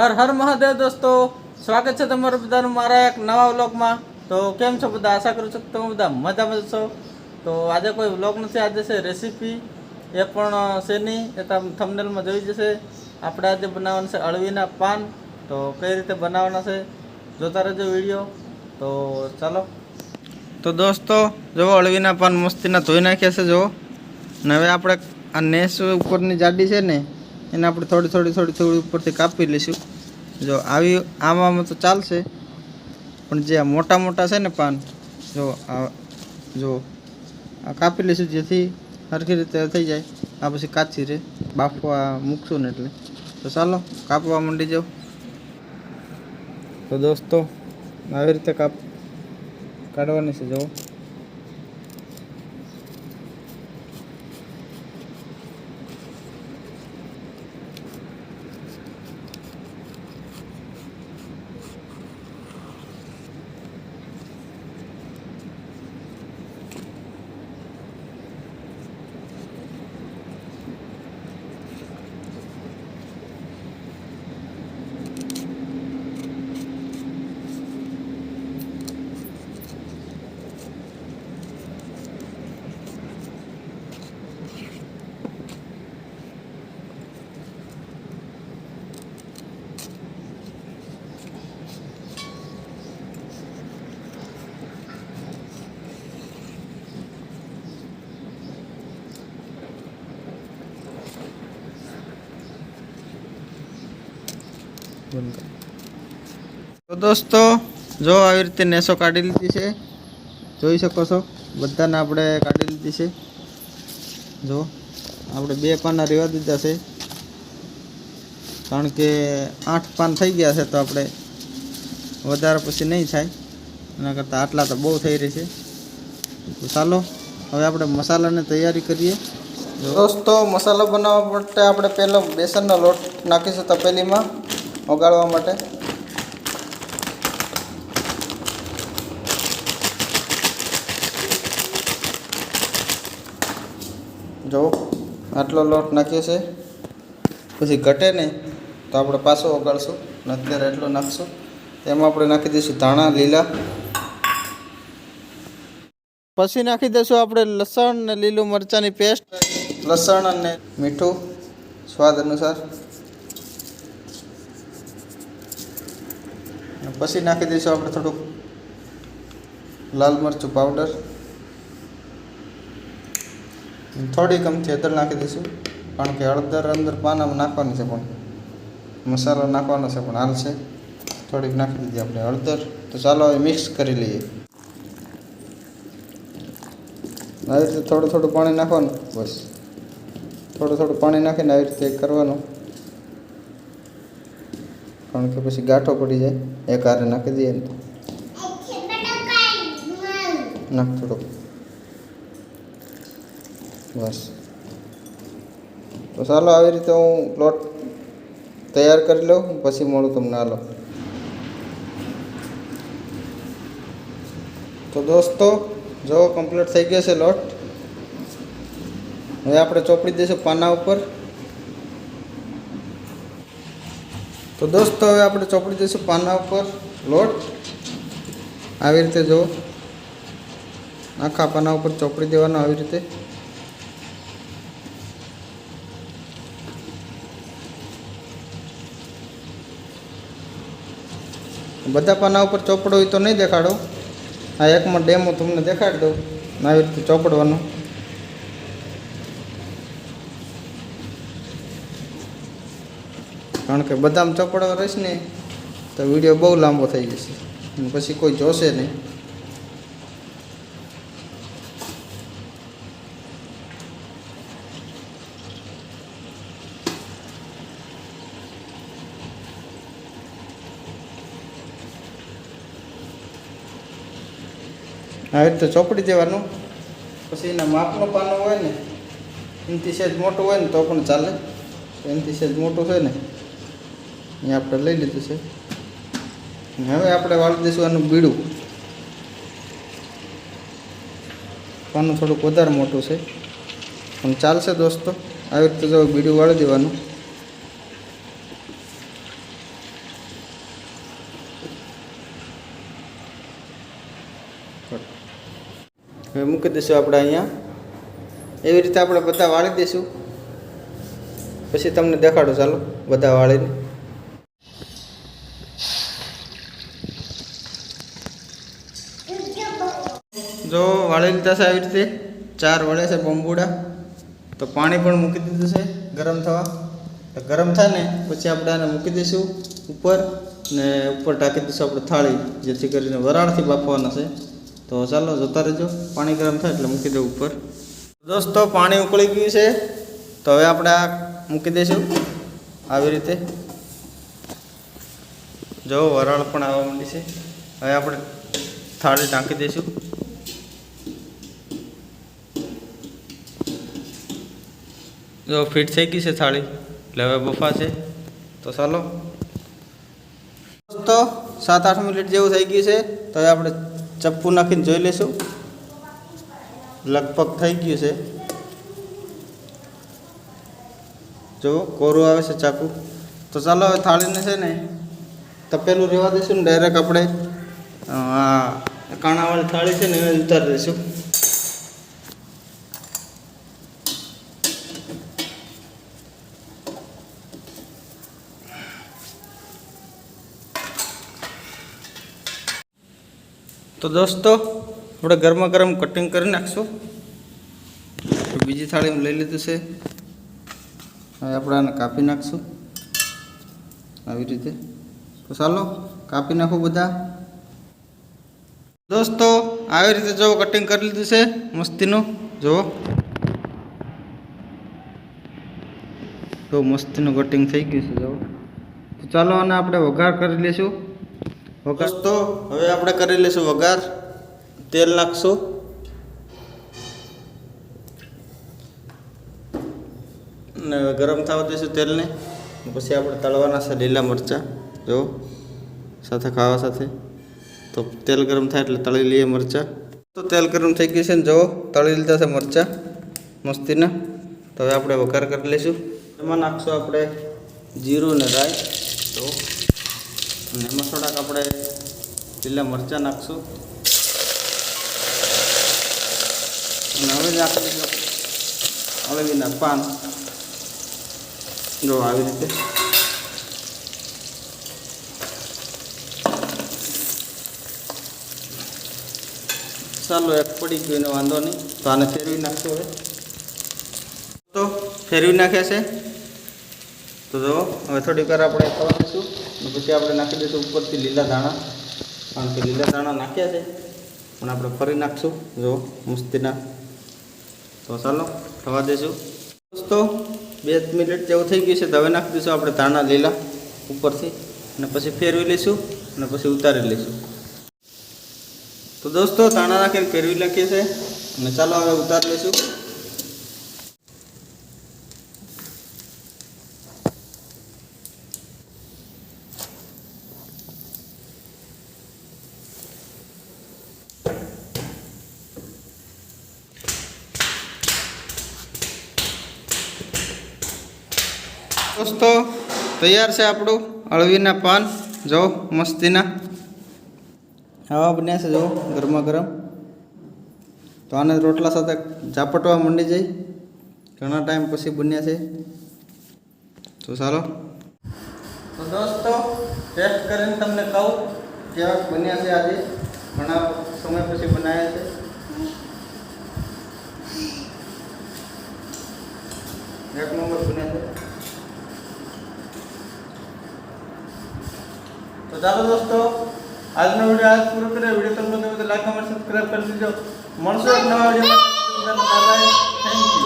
હર હર મહાદેવ દોસ્તો, સ્વાગત છે તમારું બધાનું મારા એક નવા વ્લોગમાં. તો કેમ છો બધા? આશા કરું છું કે તમે બધા મજામાં છો. તો આજે કોઈ વ્લોગ નથી, આજે છે રેસીપી. એ પણ છે નહીં એ તમે થમનેલમાં જોઈ જશે. આપણે આજે બનાવવાના છે અળવીના પાન. તો કઈ રીતે બનાવવાના છે, જોતા રહેજો વીડિયો. તો ચાલો. તો દોસ્તો, જુઓ અળવીના પાન મસ્તીના ધોઈ નાખ્યા છે, જુઓ. ને હવે આપણે આ નેસ ઉપરની જાડી છે ને, એને આપણે થોડી થોડી થોડી થોડી ઉપરથી કાપી લઈશું. જો આવી આમાં તો ચાલશે. પણ જે મોટા મોટા છે ને પાન, જો આ જો આ કાપી લઈશું જેથી સરખી રીતે થઈ જાય. આ પછી કાચી રે બાફવા મૂકશું ને એટલે. તો ચાલો, કાપવા માંડી જાઓ. તો દોસ્તો, આવી રીતે કાપ કાઢવાની છે જો તો દોસ્તો, જો આવી રીતે નેસો કાઢી લીધી છે. જોઈ શકો છો, બધાને આપણે કાઢી લીધી છે. જો, આપણે બે પાના રહેવા દીધા છે. કારણ કે આઠ પાન થઈ ગયા છે તો આપણે વધારે પછી નહીં થાય. એના કરતાં આટલા તો બહુ થઈ રહી છે. તો ચાલો, હવે આપણે મસાલાની તૈયારી કરીએ. દોસ્તો, મસાલો બનાવવા માટે આપણે પહેલો બેસનનો લોટ નાખીશું તપેલીમાં ઓગાળવા માટે? જો આટલો લોટ નાખ્યો છે પછી ઘટે નહીં, તો આપણે પાછો ઓગાળશું અત્યારે એટલો નાખશું. તેમાં આપણે નાખી દઈશું ધાણા, લીલા. પછી નાખી દઈશું આપણે લસણ ને લીલું મરચાંની પેસ્ટ. લસણ અને મીઠું, સ્વાદ અનુસાર. પછી નાખી દઈશું આપણે થોડુંક લાલ મરચું પાવડર થોડીક અમથી હળદર નાખી દઈશું, કારણ કે હળદર અંદર પાનામાં નાખવાની છે પણ, મસાલો નાખવાનો છે પણ હાલ છે. થોડીક નાખી દીધી આપણે હળદર. તો ચાલો હવે મિક્સ કરી લઈએ. આવી રીતે થોડું થોડું પાણી નાખવાનું, બસ. થોડું થોડું પાણી નાખીને આવી રીતે કરવાનું. કારણ કે પછી ગાંઠો પડી જાય. એક હારે નાખી દઈએ ને તો. નાખ થોડુંક બસ. તો ચાલો આવી રીતે હું પ્લોટ તૈયાર કરી લઉં, પછી મળું તમને હાલો. તો દોસ્તો જો કમ્પ્લીટ થઈ ગયો છે લોટ હવે આપણે ચોપડી દઈશું પાના ઉપર. તો દોસ્તો, હવે આપણે ચોપડી દઈશું પાના ઉપર. લોટ. આવી રીતે જુઓ. આખા પાના ઉપર ચોપડી દેવાનો આવી રીતે. બધા પાના ઉપર ચોપડો હોય તો નહીં દેખાડો. આ એકમાં ડેમો તમને દેખાડી દઉં. આવી રીતે ચોપડવાનું. કારણ કે બધામાં ચોપડો રહીશ ને, તો વીડિયો બહુ લાંબો થઈ જશે. પછી કોઈ જોશે નહીં. આવી રીતે ચોપડી દેવાનું. પછી એના માપનું પાનું હોય ને, એનાથી સેજ મોટું હોય ને, તો પણ ચાલે. એનાથી સેજ મોટું હોય ને. અહીંયા આપણે લઈ લીધું છે. હવે આપણે વાળી દઈશું આનું બીડું પાનું થોડુંક વધારે મોટું છે. પણ ચાલશે દોસ્તો, આવી રીતે જો બીડું વાળી દેવાનું. હવે મૂકી દઈશું આપણે અહીંયા. એવી રીતે આપણે બધા વાળી દઈશું. પછી તમને દેખાડો ચાલો, બધા વાળીને. જો વાળી લીધા છે આવી રીતે ચાર વળે છે બંબુડા, તો પાણી પણ મૂકી દીધું છે ગરમ થવા. તો ગરમ થાય ને, પછી આપણે આને મૂકી દઈશું ઉપર ને ઉપર ઢાંકી દઈશું આપણે થાળી, જેથી કરીને વરાળથી બાફવાના છે. તો ચાલો જોતા રહેજો, પાણી ગરમ થાય એટલે મૂકી દઉં ઉપર. દોસ્તો, પાણી ઉકળી ગયું છે. તો હવે આપણે આ મૂકી દઈશું આવી રીતે. જો વરાળ પણ આવવા માંડી છે. હવે આપણે થાળી ઢાંકી દઈશું. જો ફિટ થઈ ગઈ છે થાળી, એટલે હવે બફા છે. તો ચાલો. દોસ્તો, સાત આઠ મિનિટ જેવું થઈ ગયું છે, તો હવે આપણે ચપ્પુ નાખીને જોઈ લઈશું. લગભગ થઈ ગયું છે. જો, કોરું આવે છે ચાકુ. તો ચાલો હવે થાળીને છે ને, તપેલું રહેવા દઈશું ને ડાયરેક્ટ આપણે આ કાણાવાળી થાળી છે ને, એને ઉતારી દઈશું. તો દોસ્તો આપણે ગરમા ગરમ કટિંગ કરી નાખશું. બીજી થાળી લઈ લીધું છે. હવે આપણે આને કાપી નાખશું. આવી રીતે. તો ચાલો, કાપી નાખું બધા. દોસ્તો, આવી રીતે જો કટિંગ કરી લીધું છે, મસ્તીનું. જુઓ. તો મસ્તીનું કટિંગ થઈ ગયું છે, જુઓ. તો ચાલો આને આપણે વઘાર કરી લઈશું. વઘાર. તો હવે આપણે કરી લઈશું વઘાર. તેલ નાખશું. ને ગરમ થવા દઈશું તેલને. પછી આપણે તળવાના છે લીલા મરચાં. જો, સાથે ખાવા સાથે. તો તેલ ગરમ થાય એટલે તળી લઈએ મરચાં. તો તેલ ગરમ થઈ ગયું છે ને જો તળી લીધા છે મરચાં. મસ્તીના. તો હવે આપણે વઘાર કરી લઈશું. એમાં નાખશું આપણે જીરું ને રાઈ. તો અને એમાં થોડાક આપણે લીલા મરચાં નાખશું. અને હવે નાખી અળવીના પાન. જો આવી રીતે. ચાલો, એક પડી ગયું વાંધો નહીં. તો આને ફેરવી નાખશું હવે. તો ફેરવી નાખ્યા છે. તો જો હવે થોડીક વાર આપણે દઈશું અને પછી આપણે નાખી દઈશું ઉપરથી લીલા દાણા કારણ કે લીલા દાણા નાખ્યા છે. પણ આપણે ફરી નાખશું. જો મસ્તીના. તો ચાલો થવા દઈશું. દોસ્તો, બે મિનિટ જેવું થઈ ગયું છે તો હવે નાખી દઈશું આપણે ધાણા લીલા ઉપરથી. અને પછી ફેરવી લઈશું અને પછી ઉતારી લઈશું. તો દોસ્તો, ધાણા નાખીને ફેરવી નાખીએ છે. અને ચાલો હવે ઉતારી લઈશું. દોસ્તો તૈયાર છે આપણું અળવીના પાન. જો, મસ્તીના. આવા બન્યા છે, જો ગરમા ગરમ તો આને રોટલા સાથે ઝાપટવા માંડી જાય ઘણા ટાઈમ પછી બન્યા છે. તો ચાલો. તો દોસ્તો ટેસ્ટ કરીને તમને કહું કેવા બન્યા છે આજે. ઘણા સમય પછી બનાવ્યા છે. એક નંબર બન્યા છે. તો ચાલો દોસ્તો, આજનો વીડિયો આજ પૂરો કરીએ વીડિયો તમને ગમે તો લાઈક કમેન્ટ સબસ્ક્રાઈબ કરી દીજો. મળશો નવા વીડિયો થેન્ક યુ